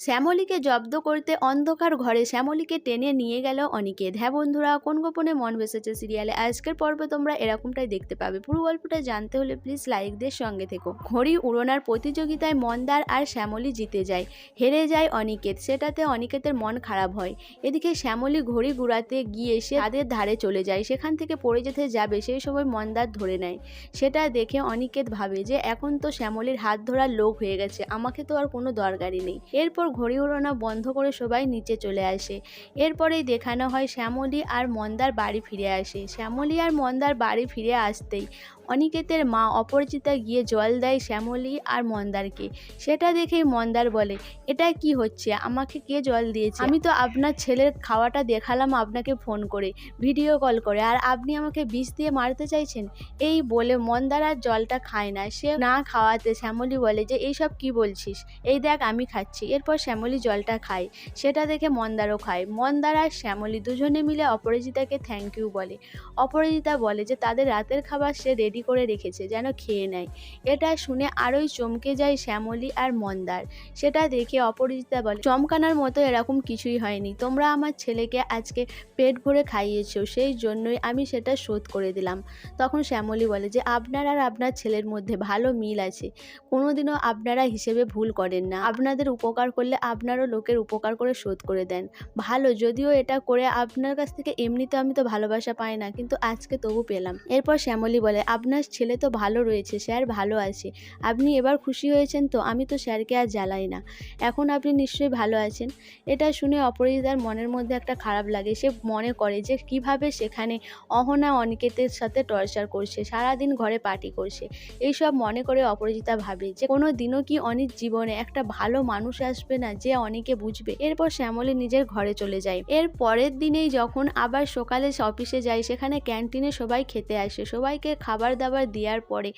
শ্যামলীকে জব্দ করতে অন্ধকার ঘরে শ্যামলীকে টেনে নিয়ে গেল অনিকেত। হ্যাঁ বন্ধুরা, কোন গোপনে মন বেসেছে সিরিয়ালে? আজকের পর্বে তোমরা এরকমটাই দেখতে পাবে। পুরো গল্পটা জানতে হলে প্লিজ লাইকদের সঙ্গে থেকো। ঘড়ি উড়োনার প্রতিযোগিতায় মন্দার আর শ্যামলী জিতে যায়। হেরে যায় অনিকেত। সেটাতে অনিকেতের মন খারাপ হয়। এদিকে শ্যামলী ঘড়ি গুড়াতে গিয়ে সে তাদের ধারে চলে যায়। সেখান থেকে পড়ে যেতে যাবে, সেই সময় মন্দার ধরে নেয়। সেটা দেখে অনিকেত ভাবে যে, এখন তো শ্যামলীর হাত ধরার লোক হয়ে গেছে। আমাকে তো আর কোনো দরকারই নেই। এরপর ঘড়ি ওড়না বন্ধ করে সবাই নিচে চলে আসে। এরপরেই দেখানো হয় শ্যামলী আর মন্দার বাড়ি ফিরে আসে। শ্যামলী আর মন্দার বাড়ি ফিরে আসতেই অনিকেতের মা অপরিচিতা গিয়ে জল দেয় শ্যামলী আর মন্দারকে। সেটা দেখেই মন্দার বলে, এটা কি হচ্ছে? আমাকে কে জল দিয়েছে? আমি তো আপনার ছেলের খাওয়াটা দেখালাম আপনাকে ফোন করে, ভিডিও কল করে, আর আপনি আমাকে বিষ দিয়ে মারতে চাইছেন? এই বলে মন্দার আর জলটা খায় না। সে না খাওয়াতে শ্যামলী বলে যে এইসব কি বলছিস? এই দেখ, আমি খাচ্ছি। এরপর শ্যামলী জলটা খায়, সেটা দেখে মন্দারও খায়। মন্দার আর শ্যামলী দুজনে মিলে অপরাজিতাকে থ্যাংক ইউ বলে। অপরাজিতা বলে যে, তাদের রাতের খাবার সে রেডি করে রেখেছে, যেন খেয়ে নেয়। এটা শুনে আরোই চমকে যায় শ্যামলী আর মন্দার। সেটা দেখে অপরাজিতা বলে, চমকানোর মতো এরকম কিছুই হয়নি। তোমরা আমার ছেলেকে আজকে পেট ভরে খাইয়েছো, সেই জন্যই আমি সেটা শোধ করে দিলাম। তখন শ্যামলী বলে, যে আপনার আর আপনার ছেলের মধ্যে ভালো মিল আছে। কোনোদিনও আপনারা হিসেবে ভুল করেন না। আপনাদের উপকার করলে আপনারও লোকের উপকার করে শোধ করে দেন। ভালো, যদিও এটা করে আপনার কাছ থেকে এমনিতে আমি তো ভালোবাসা পাই না, কিন্তু আজকে তবু পেলাম। এরপর শ্যামলী বলে আপনার ছেলে তো ভালো রয়েছে, স্যার ভালো আছে। আপনি এবার খুশি হয়েছেন তো, আমি তো স্যারকে আর জ্বালাই না। এখন আপনি নিশ্চয়ই ভালো আছেন। এটা শুনে অপরাজিতার মনের মধ্যে একটা খারাপ লাগে। সে মনে করে যে কীভাবে সেখানে অহনা অনিকেতের সাথে টর্চার করছে, সারাদিন ঘরে পার্টি করছে। এইসব মনে করে অপরাজিতা ভাবে যে কোনো দিনও কি অনিক জীবনে একটা ভালো মানুষ আসবে না যে অনেকে বুঝবে? এরপর শ্যামলী নিজের ঘরে চলে যায়। এর পরের দিনেই যখন আবার সকালে অফিসে যায়, সেখানে ক্যান্টিনে সবাই খেতে আসে। সবাইকে খাবার দাবার দেওয়ার পরে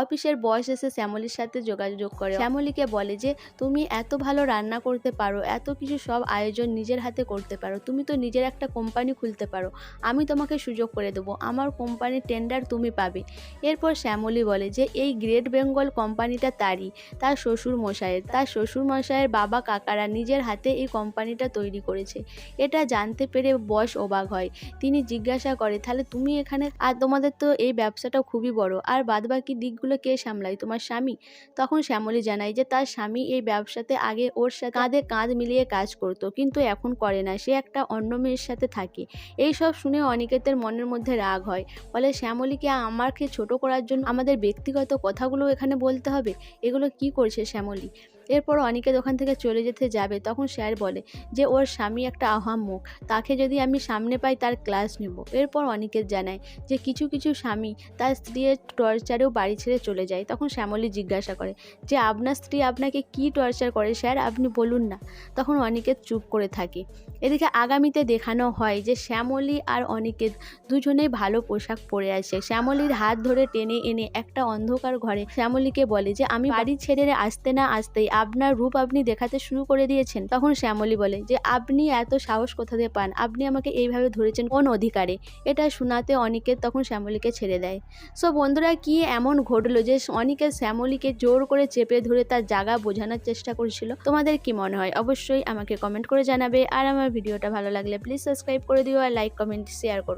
অফিসের বয়স এসে শ্যামলির সাথে যোগাযোগ করে। শ্যামলীকে বলে যে, তুমি এত ভালো রান্না করতে পারো, এত কিছু সব আয়োজন নিজের হাতে করতে পারো, তুমি তো নিজের একটা কোম্পানি খুলতে পারো, আমি তোমাকে সুযোগ করে দেবো, আমার কোম্পানির টেন্ডার তুমি পাবে। এরপর শ্যামলী বলে যে, এই গ্রেট বেঙ্গল কোম্পানিটা তারই, তার শ্বশুর মশাইয়ের, তার শ্বশুর মশাইয়ের বাবা কাকারা নিজের হাতে এই কোম্পানিটা তৈরি করেছে। এটা জানতে পেরে বয়স অবাক হয়। তিনি জিজ্ঞাসা করে, তাহলে তুমি এখানে, আর তোমাদের তো এই ব্যবসাটা খুবই বড়। আর বাদ বাকি দিকগুলো কে সামলায়? তোমার স্বামী? তখন শ্যামলী জানায় যে, তার স্বামী এই ব্যবসাতে আগে ওর সাথে কাঁধে কাঁধ মিলিয়ে কাজ করত, কিন্তু এখন করে না। সে একটা অন্য মেয়ের সাথে থাকে। এই সব শুনে অনিকেতের মনের মধ্যে রাগ হয়। ফলে শ্যামলীকে আমাকে ছোট করার জন্য আমাদের ব্যক্তিগত কথাগুলো এখানে বলতে হবে? এগুলো কি করছে শ্যামলী? এরপর অনিকেত ওখান থেকে চলে যেতে যাবে, তখন স্যার বলে যে, ওর স্বামী একটা আহাম্মক, তাকে যদি আমি সামনে পাই তার ক্লাস নেব। এরপর অনিকেত জানায় যে, কিছু কিছু স্বামী তার স্ত্রীর টর্চারেও বাড়ি ছেড়ে চলে যায়। তখন শ্যামলী জিজ্ঞাসা করে যে, আপনার স্ত্রী আপনাকে কি টর্চার করে স্যার? আপনি বলুন না। তখন অনিকেত চুপ করে থাকে। এদিকে আগামীতে দেখানো হয় যে, শ্যামলী আর অনিকেত দুজনেই ভালো পোশাক পরে আছে শ্যামলীর হাত ধরে টেনে এনে একটা অন্ধকার ঘরে শ্যামলীকে বলে যে, আমি বাড়ি ছেড়ে আসতে না আসতেই আপনার রূপ আপনি দেখাতে শুরু করে দিয়েছেন, তখন শ্যামলী বলে, যে আপনি এত সাহস কোথা দিয়ে পান? আপনি আমাকে এইভাবে ধরেছেন কোন অধিকারে? এটা শোনাতে অনিকেত তখন শ্যামলীকে ছেড়ে দেয়। সো বন্ধুরা, কি এমন ঘটলো যে অনিকেত শ্যামলীকে জোর করে চেপে ধরে তার জায়গা বোঝানোর চেষ্টা করছিল? তোমাদের কি মনে হয়? অবশ্যই আমাকে কমেন্ট করে জানাবে। আর আমার ভিডিওটা ভালো লাগলে প্লিজ সাবস্ক্রাইব করে দিও আর লাইক কমেন্ট শেয়ার করো।